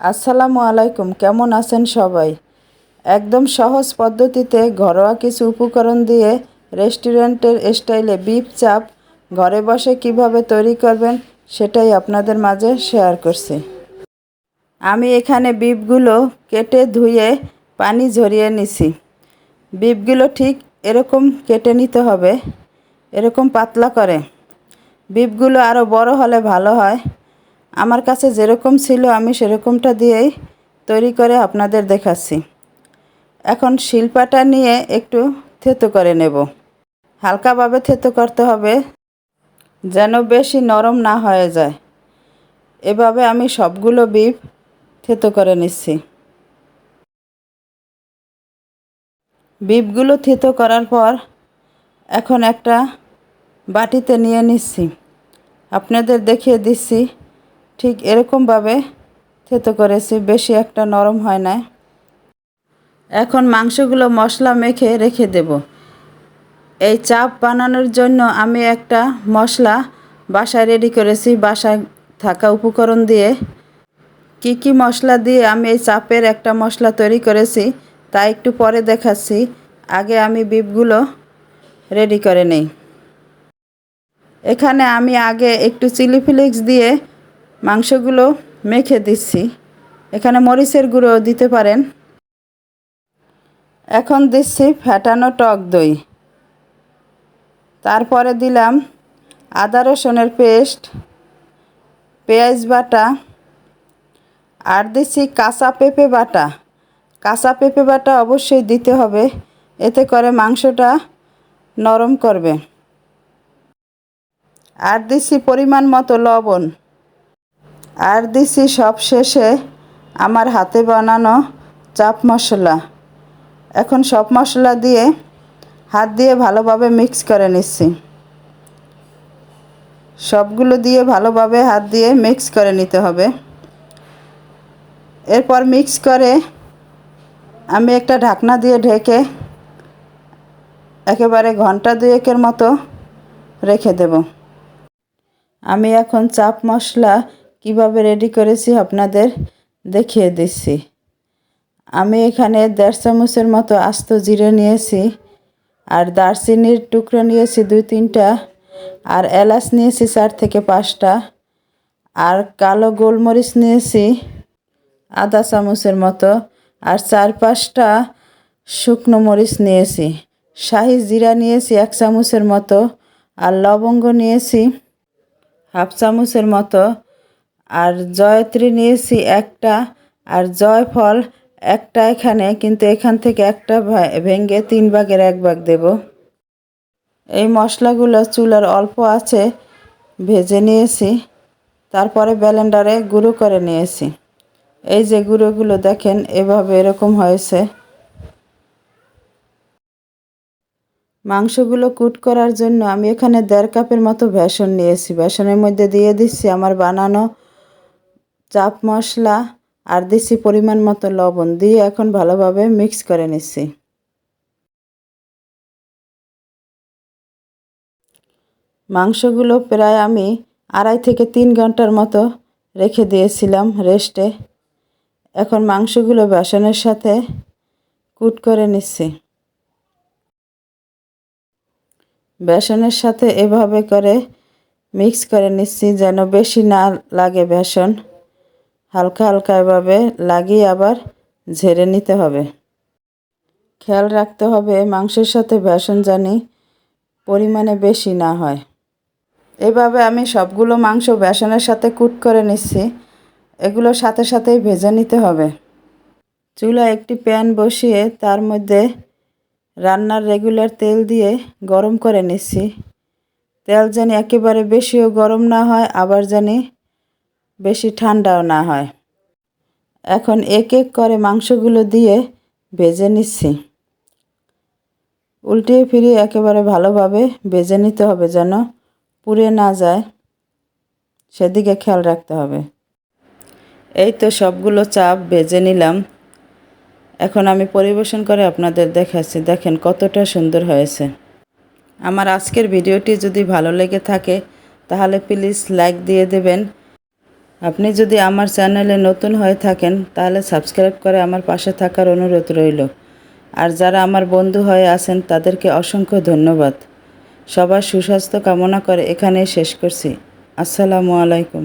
আসসালামু আলাইকুম, কেমন আছেন সবাই? একদম সহজ পদ্ধতিতে ঘরোয়া কিছু উপকরণ দিয়ে রেস্টুরেন্টের স্টাইলে বিফ চাপ ঘরে বসে কীভাবে তৈরি করবেন সেটাই আপনাদের মাঝে শেয়ার করছি। আমি এখানে বিফগুলো কেটে ধুয়ে পানি ঝরিয়ে নিছি। বিফগুলো ঠিক এরকম কেটে নিতে হবে, এরকম পাতলা করে। বিফগুলো আরও বড় হলে ভালো হয়। আমার কাছে যেরকম ছিল, আমি সেরকমটা দিয়েই তৈরি করে আপনাদের দেখাচ্ছি। এখন শিল্পাটা নিয়ে একটু থেতো করে নেব। হালকাভাবে থেতো করতে হবে, যেন বেশি নরম না হয়ে যায়। এভাবে আমি সবগুলো বিপ থেতো করে নিচ্ছি। বিফগুলো থেতো করার পর এখন একটা বাটিতে নিয়ে নিচ্ছি। আপনাদের দেখিয়ে দিচ্ছি ঠিক এরকমভাবে থেতো করেছি, বেশি একটা নরম হয় না এখন মাংসগুলো মশলা মেখে রেখে দেব। এই চাপ বানানোর জন্য আমি একটা মশলা বাসায় রেডি করেছি। বাসায় থাকা উপকরণ দিয়ে কি কি মশলা দিয়ে আমি এই চাপের একটা মশলা তৈরি করেছি, তা একটু পরে দেখাচ্ছি। আগে আমি বিপগুলো রেডি করে নেই। এখানে আমি আগে একটু চিলি ফ্লেক্স দিয়ে মাংসগুলো মেখে দিচ্ছি। এখানে মরিচের গুঁড়ো দিতে পারেন। এখন দিচ্ছি ফ্যাটানো টক দই। তারপরে দিলাম আদা রসুনের পেস্ট, পেঁয়াজ বাটা, আর দিচ্ছি কাঁচা পেঁপে বাটা। কাঁচা পেঁপে বাটা অবশ্যই দিতে হবে, এতে করে মাংসটা নরম করবে। আর দিচ্ছি পরিমাণ মতো লবণ। আর দিছি সব শেষে আমার হাতে বানানো চাপ মশলা। এখন সব মশলা দিয়ে হাত দিয়ে ভালোভাবে মিক্স করে নিচ্ছি। সবগুলো দিয়ে ভালোভাবে হাত দিয়ে মিক্স করে নিতে হবে। এরপর মিক্স করে আমি একটা ঢাকনা দিয়ে ঢেকে একেবারে ঘণ্টা দুয়েকের মতো রেখে দেব। আমি এখন চাপ মশলা কীভাবে রেডি করেছি আপনাদের দেখিয়ে দিচ্ছি। আমি এখানে দেড় চামচের মতো আস্ত জিরে নিয়েছি, আর দারচিনির টুকরো নিয়েছি দুই তিনটা, আর এলাচ নিয়েছি চার থেকে পাঁচটা, আর কালো গোলমরিচ নিয়েছি আধা চামচের মতো, আর চার পাঁচটা শুকনো মরিচ নিয়েছি। শাহি জিরা নিয়েছি এক চামচের মতো, আর লবঙ্গ নিয়েছি হাফ চামচের মতো আর জয়ত্রী নিয়েছি একটা, আর জয়ফল একটা এখানে, কিন্তু এখান থেকে একটা ভেঙে তিন ভাগের এক ভাগ দেব। এই মশলাগুলো চুলার অল্প আছে, ভেজে নিয়েছি। তারপরে ব্যালেন্ডারে গুঁড়ো করে নিয়েছি। এই যে গুঁড়োগুলো দেখেন, এভাবে এরকম হয়েছে। মাংসগুলো কুট করার জন্য আমি এখানে দেড় কাপের মতো বেসন নিয়েছি। বেসনের মধ্যে দিয়ে দিচ্ছি আমার বানানো চাপ, মশলা আর দিচ্ছি পরিমাণ মতো লবণ দিয়ে এখন ভালোভাবে মিক্স করে নিচ্ছি মাংসগুলো প্রায় আমি আড়াই থেকে তিন ঘণ্টার মতো রেখে দিয়েছিলাম রেস্টে। এখন মাংসগুলো বেসনের সাথে কুট করে নিচ্ছি বেসনের সাথে এভাবে করে মিক্স করে নিচ্ছি যেন বেশি না লাগে বেসন। হালকা হালকা এভাবে লাগিয়ে আবার ঝেড়ে নিতে হবে। খেয়াল রাখতে হবে মাংসের সাথে বেসন জানি পরিমাণে বেশি না হয়। এভাবে আমি সবগুলো মাংস বেসনের সাথে কুট করে নিচ্ছি। এগুলোর সাথে সাথেই ভেজে নিতে হবে। চুলা একটি প্যান বসিয়ে তার মধ্যে রান্নার রেগুলার তেল দিয়ে গরম করে নিচ্ছি। তেল যেন একেবারে বেশিও গরম না হয়, আবার জানি বেশি ঠান্ডাও না হয়। এখন এক এক করে মাংসগুলো দিয়ে ভেজে নিচ্ছি। উল্টিয়ে ফিরিয়ে একেবারে ভালোভাবে ভেজে নিতে হবে যেন পুড়ে না যায়। সেদিকে খেয়াল রাখতে হবে। এই তো সবগুলো চাপ ভেজে নিলাম। এখন আমি পরিবেশন করে আপনাদের দেখাচ্ছি। দেখেন কতটা সুন্দর হয়েছে। আমার আজকের ভিডিওটি যদি ভালো লেগে থাকে, তাহলে প্লিজ লাইক দিয়ে দেবেন। আপনি যদি আমার চ্যানেলে নতুন হয়ে থাকেন, তাহলে সাবস্ক্রাইব করে আমার পাশে থাকার অনুরোধ রইল। আর যারা আমার বন্ধু হয়ে আছেন, তাদেরকে অসংখ্য ধন্যবাদ। সবার সুস্বাস্থ্য কামনা করে এখানে শেষ করছি। আসসালামু আলাইকুম।